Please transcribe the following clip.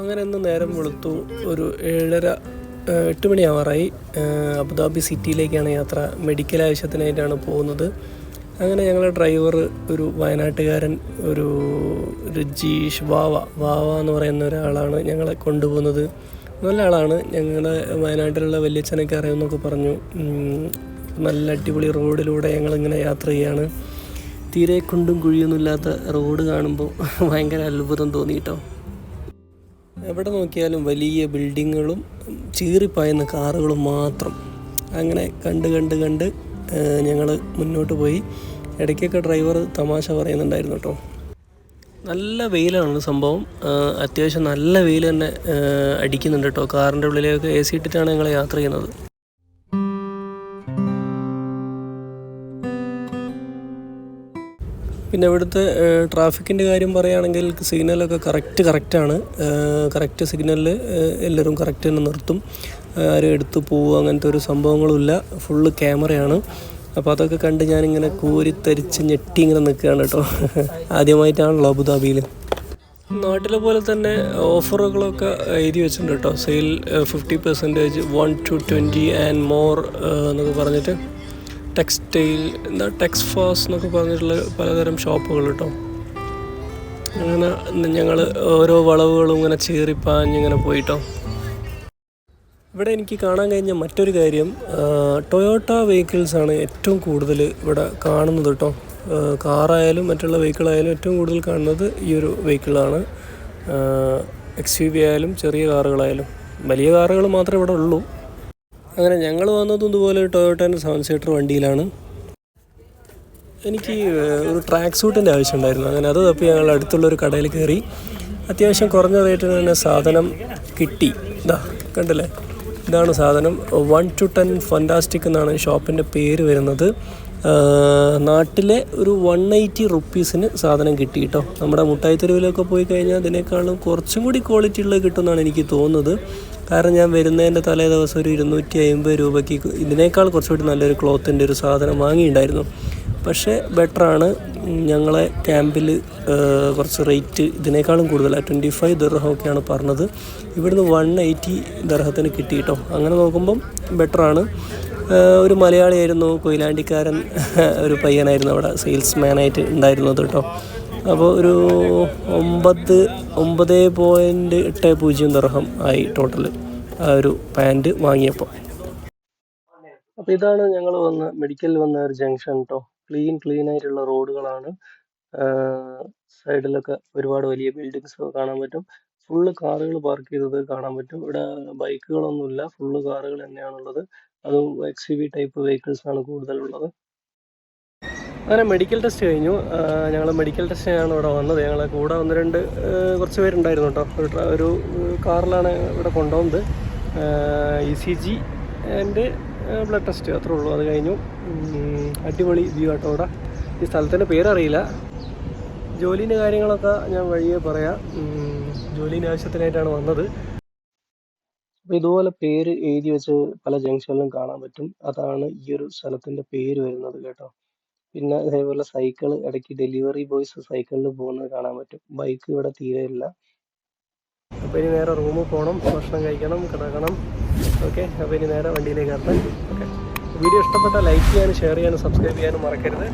അങ്ങനെ ഇന്ന് നേരം വെളുത്തു. ഒരു ഏഴര എട്ട് മണിയാവാറായി. അബുദാബി സിറ്റിയിലേക്കാണ് യാത്ര. മെഡിക്കൽ ആവശ്യത്തിനായിട്ടാണ് പോകുന്നത്. അങ്ങനെ ഞങ്ങളുടെ ഡ്രൈവർ ഒരു വയനാട്ടുകാരൻ ഒരു രജീഷ് വാവ വാവ എന്ന് പറയുന്ന ഒരാളാണ് ഞങ്ങളെ കൊണ്ടുപോകുന്നത്. നല്ല ആളാണ്. ഞങ്ങളുടെ വയനാട്ടിലുള്ള വല്യച്ഛനൊക്കെ അറിയുമെന്നൊക്കെ പറഞ്ഞു. നല്ല അടിപൊളി റോഡിലൂടെ ഞങ്ങളിങ്ങനെ യാത്ര ചെയ്യാണ്. തീരെ കുണ്ടും കുഴിയൊന്നുമില്ലാത്ത റോഡ് കാണുമ്പോൾ ഭയങ്കര അത്ഭുതം തോന്നി കേട്ടോ എവിടെ നോക്കിയാലും വലിയ ബിൽഡിങ്ങുകളും ചീറിപ്പായുന്ന കാറുകളും മാത്രം. അങ്ങനെ കണ്ട് കണ്ട് കണ്ട് ഞങ്ങൾ മുന്നോട്ട് പോയി. ഇടയ്ക്കൊക്കെ ഡ്രൈവർ തമാശ പറയുന്നുണ്ടായിരുന്നു കേട്ടോ. നല്ല വെയിലാണ് സംഭവം. അത്യാവശ്യം നല്ല വെയിൽ തന്നെ അടിക്കുന്നുണ്ട് കേട്ടോ. കാറിന്റെ ഉള്ളിലേക്ക് എ സി ഇട്ടിട്ടാണ് ഞങ്ങൾ യാത്ര ചെയ്യുന്നത്. പിന്നെ ഇവിടുത്തെ ട്രാഫിക്കിന്റെ കാര്യം പറയുകയാണെങ്കിൽ സിഗ്നലൊക്കെ കറക്റ്റ് കറക്റ്റാണ്. കറക്റ്റ് സിഗ്നലിൽ എല്ലാവരും കറക്റ്റ് തന്നെ നിർത്തും. ആരും എടുത്തു പോവുക അങ്ങനത്തെ ഒരു സംഭവങ്ങളുമില്ല. ഫുള്ള് ക്യാമറയാണ്. അപ്പോൾ അതൊക്കെ കണ്ട് ഞാനിങ്ങനെ കോരിത്തരിച്ച് ഞെട്ടി ഇങ്ങനെ നിൽക്കുകയാണ് കേട്ടോ. ആദ്യമായിട്ടാണല്ലോ അബുദാബിയിൽ നാട്ടിലെ പോലെ തന്നെ ഓഫറുകളൊക്കെ എഴുതി വെച്ചിട്ടുണ്ട് കേട്ടോ. Sale fifty percentage one two twenty and more എന്നൊക്കെ പറഞ്ഞിട്ട്. ടെക്സ്റ്റൈൽ എന്താ ടെക്സ് ഫാസ് എന്നൊക്കെ പറഞ്ഞിട്ടുള്ള പലതരം ഷോപ്പുകൾ കേട്ടോ അങ്ങനെ ഞങ്ങൾ ഓരോ വളവുകളും ഇങ്ങനെ ചീറിപ്പാഞ്ഞ് ഇങ്ങനെ പോയിട്ടോ. ഇവിടെ എനിക്ക് കാണാൻ കഴിഞ്ഞ മറ്റൊരു കാര്യം ടൊയോട്ട വെഹിക്കിൾസ് ആണ് ഏറ്റവും കൂടുതൽ ഇവിടെ കാണുന്നത് കേട്ടോ കാറായാലും മറ്റുള്ള വെഹിക്കിളായാലും ഏറ്റവും കൂടുതൽ കാണുന്നത് ഈ ഒരു വെഹിക്കിളാണ് എക്സ് യു വി ആയാലും ചെറിയ കാറുകളായാലും. വലിയ കാറുകൾ മാത്രമേ ഇവിടെ ഉള്ളൂ. അങ്ങനെ ഞങ്ങൾ വന്നതും ഇതുപോലെ ടൊയോട്ടേന്റെ സെവൻ സീറ്റർ വണ്ടിയിലാണ്. എനിക്ക് ഒരു ട്രാക്ക് സൂട്ടിന്റെ ആവശ്യമുണ്ടായിരുന്നു. അങ്ങനെ അത് തപ്പി ഞങ്ങൾ അടുത്തുള്ളൊരു കടയിൽ കയറി. അത്യാവശ്യം കുറഞ്ഞ റേറ്റിന് തന്നെ സാധനം കിട്ടി. ഇതാ കണ്ടില്ലേ? ഇതാണ് സാധനം. വൺ ടു ടെൻ ഫണ്ടാസ്റ്റിക് എന്നാണ് ഷോപ്പിന്റെ പേര് വരുന്നത്. നാട്ടിലെ ഒരു വൺ എയ്റ്റി റുപ്പീസിന് സാധനം കിട്ടി കേട്ടോ. നമ്മുടെ മുട്ടായി തെരുവിലൊക്കെ പോയി കഴിഞ്ഞാൽ അതിനേക്കാളും കുറച്ചും കൂടി ക്വാളിറ്റി ഉള്ളത് കിട്ടുമെന്നാണ് എനിക്ക് തോന്നുന്നത്. കാരണം ഞാൻ വരുന്നതിന്റെ തലേ ദിവസം ഒരു ഇരുന്നൂറ്റി അമ്പത് രൂപയ്ക്ക് ഇതിനേക്കാൾ കുറച്ചുകൂടി നല്ലൊരു ക്ലോത്തിന്റെ ഒരു സാധനം വാങ്ങിയിട്ടുണ്ടായിരുന്നു. പക്ഷേ ബെറ്ററാണ് ഞങ്ങളെ ക്യാമ്പിൽ കുറച്ച് റേറ്റ് ഇതിനേക്കാളും കൂടുതലാണ്. ട്വന്റി ഫൈവ് ദർഹമൊക്കെയാണ് പറഞ്ഞത്. ഇവിടുന്ന് വൺ എയ്റ്റി ദർഹത്തിന് കിട്ടി കേട്ടോ. അങ്ങനെ നോക്കുമ്പം ബെറ്ററാണ് ഒരു മലയാളിയായിരുന്നു കൊയിലാണ്ടിക്കാരൻ ഒരു പയ്യനായിരുന്നു അവിടെ സെയിൽസ്മാനായിട്ട് ഉണ്ടായിരുന്നത് കേട്ടോ. അപ്പോൾ ഒരു ഒമ്പത് ഒമ്പത് പോയിന്റ് എട്ട് പൂജ്യം ദർഹം ആയി ടോട്ടൽ ആ ഒരു പാന്റ് വാങ്ങിയപ്പോൾ. അപ്പോൾ ഇതാണ് ഞങ്ങൾ വന്ന മെഡിക്കലിൽ വന്ന ഒരു ജംഗ്ഷൻ കേട്ടോ ക്ലീൻ ക്ലീൻ ആയിട്ടുള്ള റോഡുകളാണ് സൈഡിലൊക്കെ ഒരുപാട് വലിയ ബിൽഡിങ്സ് കാണാൻ പറ്റും. ഫുള്ള് കാറുകൾ പാർക്ക് ചെയ്തത് കാണാൻ പറ്റും. ഇവിടെ ബൈക്കുകളൊന്നുമില്ല. ഫുള്ള് കാറുകൾ തന്നെയാണുള്ളത്. അതും X U V type vehicles ആണ് കൂടുതലുള്ളത്. അങ്ങനെ മെഡിക്കൽ ടെസ്റ്റ് കഴിഞ്ഞു. ഞങ്ങൾ മെഡിക്കൽ ടെസ്റ്റിനാണ് ഇവിടെ വന്നത്. ഞങ്ങളെ കൂടെ ഒന്ന് രണ്ട് കുറച്ച് പേരുണ്ടായിരുന്നു കേട്ടോ. ഒരു കാറിലാണ് ഇവിടെ കൊണ്ടുപോകുന്നത്. E C G and blood test അത്രേ ഉള്ളൂ. അത് കഴിഞ്ഞു. അടിപൊളി വ്യൂ ആട്ടോ ഇവിടെ. ഈ സ്ഥലത്തിന്റെ പേരറിയില്ല. ജോലീന്റെ കാര്യങ്ങളൊക്കെ ഞാൻ വഴിയെ പറയാം. ജോലീന്റെ ആവശ്യത്തിനായിട്ടാണ് വന്നത്. അപ്പോൾ ഇതുപോലെ പേര് എഴുതി വെച്ച് പല ജംഗ്ഷനിലും കാണാൻ പറ്റും. അതാണ് ഈ ഒരു സ്ഥലത്തിന്റെ പേര് വരുന്നത് കേട്ടോ. പിന്നെ അതേപോലെ സൈക്കിൾ ഇടയ്ക്ക് ഡെലിവറി ബോയ്സ് സൈക്കിളിൽ പോകുന്നത് കാണാൻ പറ്റും. ബൈക്ക് ഇവിടെ തീരെ ഇല്ല. അപ്പോൾ ഇനി നേരെ റൂമിൽ പോകണം ഭക്ഷണം കഴിക്കണം കിടക്കണം. ഓക്കെ അപ്പോൾ ഇനി നേരെ വണ്ടിയിലേക്ക് ഇറങ്ങാം ഓക്കെ. വീഡിയോ ഇഷ്ടപ്പെട്ടാൽ ലൈക്ക് ചെയ്യാനും ഷെയർ ചെയ്യാനും സബ്സ്ക്രൈബ് ചെയ്യാനും മറക്കരുത്.